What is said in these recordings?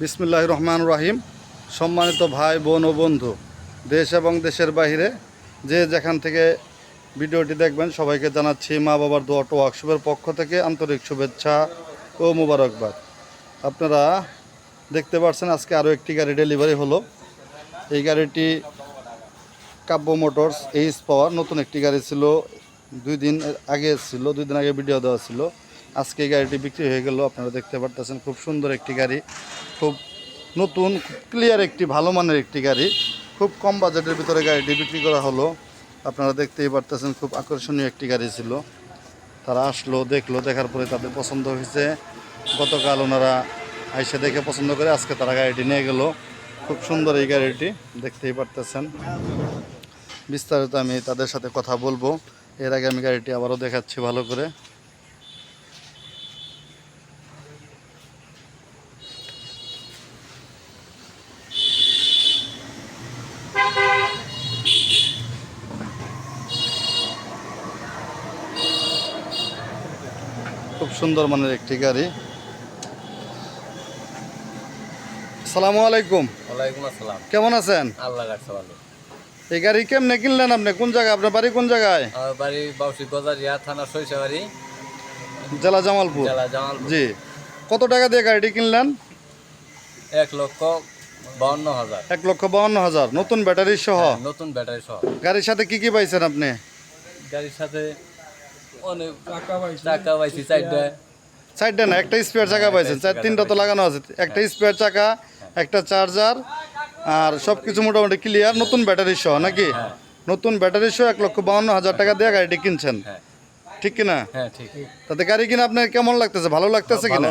বিসমুল্লাহ রহমান রাহিম সম্মানিত ভাই, বোন ও বন্ধু, দেশ এবং দেশের বাইরে যে যেখান থেকে ভিডিওটি দেখবেন, সবাইকে জানাচ্ছি মা বাবার দোয়া টো ওয়ার্কশপের পক্ষ থেকে আন্তরিক শুভেচ্ছা ও মুবারকবাদ। আপনারা দেখতে পাচ্ছেন আজকে আরও একটি গাড়ি ডেলিভারি হলো। এই গাড়িটি কাব্য মোটরস এইচ পাওয়ার। নতুন একটি গাড়ি ছিল, দুই দিন আগে ছিল, দুই দিন আগে ভিডিও দেওয়া ছিল। আজকে গাড়িটি বিক্রি হয়ে গেল। আপনারা দেখতে পারতেছেন খুব সুন্দর একটি গাড়ি। খুব নতুন ক্লিয়ার একটি, ভালো মানের একটি গাড়ি। খুব কম বাজেটের ভিতরে গাড়িটি বিক্রি করা হলো। আপনারা দেখতেই পারতেছেন খুব আকর্ষণীয় একটি গাড়ি ছিল। তারা আসলো, দেখল, দেখার পরে তাদের পছন্দ হয়েছে। গতকাল ওনারা আইসে দেখে পছন্দ করে আজকে তারা গাড়িটি নিয়ে গেল। খুব সুন্দর এই গাড়িটি, দেখতেই পারতেছেন। বিস্তারিত আমি তাদের সাথে কথা বলব। এর আগে আমি গাড়িটি আবারও দেখাচ্ছি ভালো করে। সুন্দর মানের একটি গাড়ি। সালামু আলাইকুম। ওয়ালাইকুম আসসালাম। কেমন আছেন? আল্লাহ রাখছে ভালো। এই গাড়ি কেমনে কিনলেন আপনি? কোন জায়গায়? আপনার বাড়ি কোন জায়গায়? আমার বাড়ি বাউসি গজারিয়া থানা জেলা জামালপুর। জেলা জামালপুর। জি। কত টাকা দিয়ে গাড়িটি কিনলেন? এক লক্ষ বাউন্ন হাজার। এক লক্ষ বাউন্ন হাজার। নতুন ব্যাটারি সহ। নতুন ব্যাটারি সহ। গাড়ির সাথে কি কি পাইছেন আপনি? গাড়ির সাথে অনেক টাকা পাইছি। চারটা। সাইডটা না একটা স্পেয়ার চাকা পাইছেন। চার তিনটা তো লাগানো আছে। একটা স্পেয়ার চাকা একটা চার্জার আর সব কিছু মোটামুটি ক্লিয়ার নতুন ব্যাটারি সহ নাকি? হ্যাঁ। নতুন ব্যাটারি সহ এক লক্ষ বাউন্ন হাজার টাকা দিয়ে গাড়িটি কিনছেন। হ্যাঁ। ঠিক কিনা? হ্যাঁ তাতে গাড়ি কিনা আপনার কেমন লাগতেছে? ভালো লাগতেছে কিনা?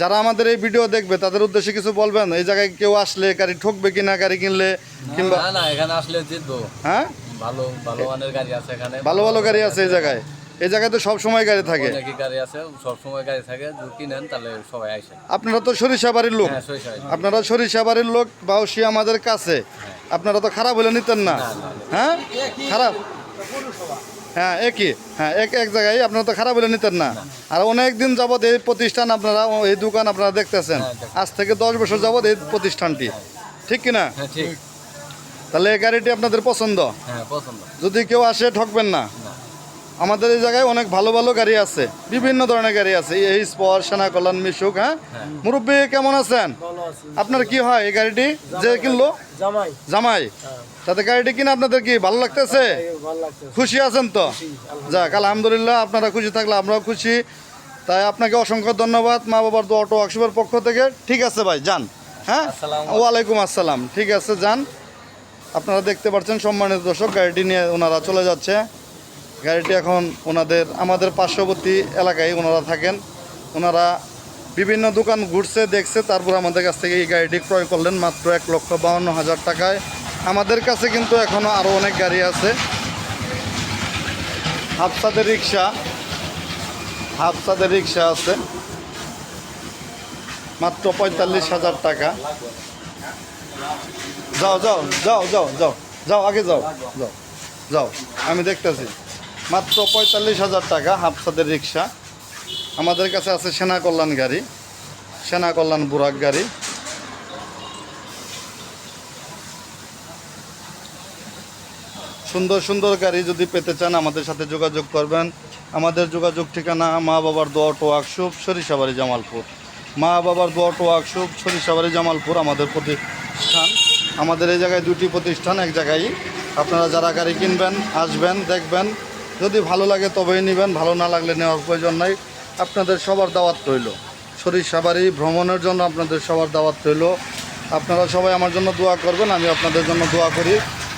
যারা আমাদের এই ভিডিও দেখবে তাদের উদ্দেশ্যে কিছু বলবেন? এই জায়গায় কেউ আসলে গাড়ি ঠকবে কিনা গাড়ি কিনলে কিংবা না না এখানে আসলে জিতবো। হ্যাঁ? ভালো ভালো গাড়ি আছে এখানে। ভালো ভালো গাড়ি আছে এই জায়গায়। এই জায়গায় তো সব সময় গাড়ি থাকে। অনেকই গাড়ি আছে সব সময় গাড়ি থাকে যদি কিনেন তাহলে সবাই আসে। আপনারা তো সরিষা বাড়ির লোক। হ্যাঁ সরিষা আপনারা সরিষা বাড়ির লোক বাউসি আমাদের কাছে। আপনারা তো খারাপ হলে নিতেন না। হ্যাঁ? খারাপ। হ্যাঁ একই। হ্যাঁ এক এক জায়গায় আপনারা তো খারাপ হলে নিতেন না। আর অনেক দিন যাবৎ এই প্রতিষ্ঠান আপনারা এই দোকান আপনারা দেখতেছেন। হ্যাঁ, আজ থেকে দশ বছর যাবৎ এই প্রতিষ্ঠানটি। ঠিক কিনা হ্যাঁ ঠিক। তাহলে এই গাড়িটি আপনাদের পছন্দ? হ্যাঁ পছন্দ। যদি কেউ আসে ঠকবেন না। আমাদের এই জায়গায় অনেক ভালো ভালো গাড়ি আছে বিভিন্ন ধরনের গাড়ি আছে এই স্পর সেনা কল্যাণ মিশুক হ্যাঁ? মুরব্বী কেমন আছেন? আপনার কি হয় এই গাড়িটি? যে কিনলো? জামাই। জামাই। তাতে গাড়িটি কিনে আপনাদের কি ভালো লাগতেছে? খুশি আছেন তো? যাক আলহামদুলিল্লাহ আপনারা খুশি থাকলে আমরাও খুশি। তাই আপনাকে অসংখ্য ধন্যবাদ মা বাবার তো অটো ওয়ার্কশপের পক্ষ থেকে। ঠিক আছে ভাই যান হ্যাঁ? ওয়ালাইকুম আসসালাম। ঠিক আছে যান। আপনারা দেখতে পাচ্ছেন সম্মানিত দর্শক গাড়িটি নিয়ে ওনারা চলে যাচ্ছে। গাড়িটি এখন ওনাদের, আমাদের পার্শ্ববর্তী এলাকায় ওনারা থাকেন। ওনারা বিভিন্ন দোকান ঘুরছে, দেখছে, তারপর আমাদের কাছ থেকে এই গাড়িটি ক্রয় করলেন মাত্র এক লক্ষ বাউন্ন হাজার টাকায়। আমাদের কাছে কিন্তু এখনও আরও অনেক গাড়ি আছে। হাফসাদের রিক্সা হাফসাদের রিক্সা আছে। মাত্র পঁয়তাল্লিশ হাজার টাকা। যাও যাও যাও যাও যাও যাও, আগে যাও যাও যাও, আমি দেখতেছি। মাত্র পঁয়তাল্লিশ হাজার টাকা হাফসাদের রিক্সা। আমাদের কাছে আছে সেনা কল্যাণ গাড়ি, সেনা কল্যাণ বুরাক গাড়ি। সুন্দর সুন্দর গাড়ি যদি পেতে চান আমাদের সাথে যোগাযোগ করবেন। আমাদের যোগাযোগ ঠিকানা মা বাবার দোয়াট ওয়ার্কশপ, সরিষাবাড়ি জামালপুর। মা বাবার দোয়াট ওয়ার্কশপ, সরিষাবাড়ি জামালপুর আমাদের প্রতিষ্ঠান। আমাদের এই জায়গায় দুটি প্রতিষ্ঠান, এক জায়গায় আপনারা যারা গাড়ি কিনবেন, আসবেন, দেখবেন যদি ভালো লাগে তবেই নেবেন, ভালো না লাগলে নেওয়ার প্রয়োজন নাই। আপনাদের সবার দাওয়াত রইল। সরিষাবাড়ি ভ্রমণের জন্য আপনাদের সবার দাওয়াত রইল। আপনারা সবাই আমার জন্য দোয়া করবেন, আমি আপনাদের জন্য দোয়া করি।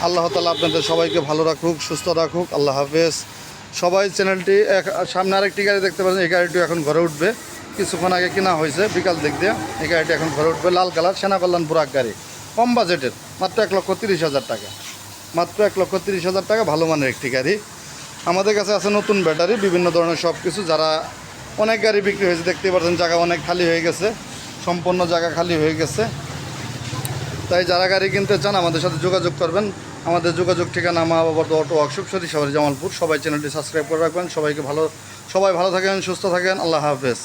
আল্লাহ তালা আপনাদের সবাইকে ভালো রাখুক, সুস্থ রাখুক। আল্লাহ হাফেজ। সবাই চ্যানেলটি সামনে আরেকটি গাড়ি দেখতে পাচ্ছেন, এই গাড়িটি এখন ঘরে উঠবে। কিছুক্ষণ আগে কেনা হয়েছে, বিকাল দিক দিয়ে এই গাড়িটি এখন ঘরে উঠবে। লাল কালার সেনা কল্যাণ বুরাক গাড়ি। কম বাজেটের, মাত্র এক লক্ষ তিরিশ হাজার টাকা। মাত্র এক লক্ষ তিরিশ হাজার টাকা, ভালো মানের একটি গাড়ি। আমাদের কাছে আছে নতুন ব্যাটারি, বিভিন্ন ধরনের সব কিছু যারা অনেক গাড়ি বিক্রি হয়েছে, দেখতেই পাচ্ছেন জায়গা অনেক খালি হয়ে গেছে, সম্পূর্ণ জায়গা খালি হয়ে গেছে। তাই যারা গাড়ি কিনতে চান, আমাদের সাথে যোগাযোগ করবেন। আমাদের যোগাযোগ ঠিকানা মা বাবার অটো ওয়ার্কশপ, সরি জামালপুর। সবাই চ্যানেলটি সাবস্ক্রাইব করে রাখবেন। সবাইকে ভালো, সবাই ভালো থাকেন, সুস্থ থাকেন। আল্লাহ হাফেজ।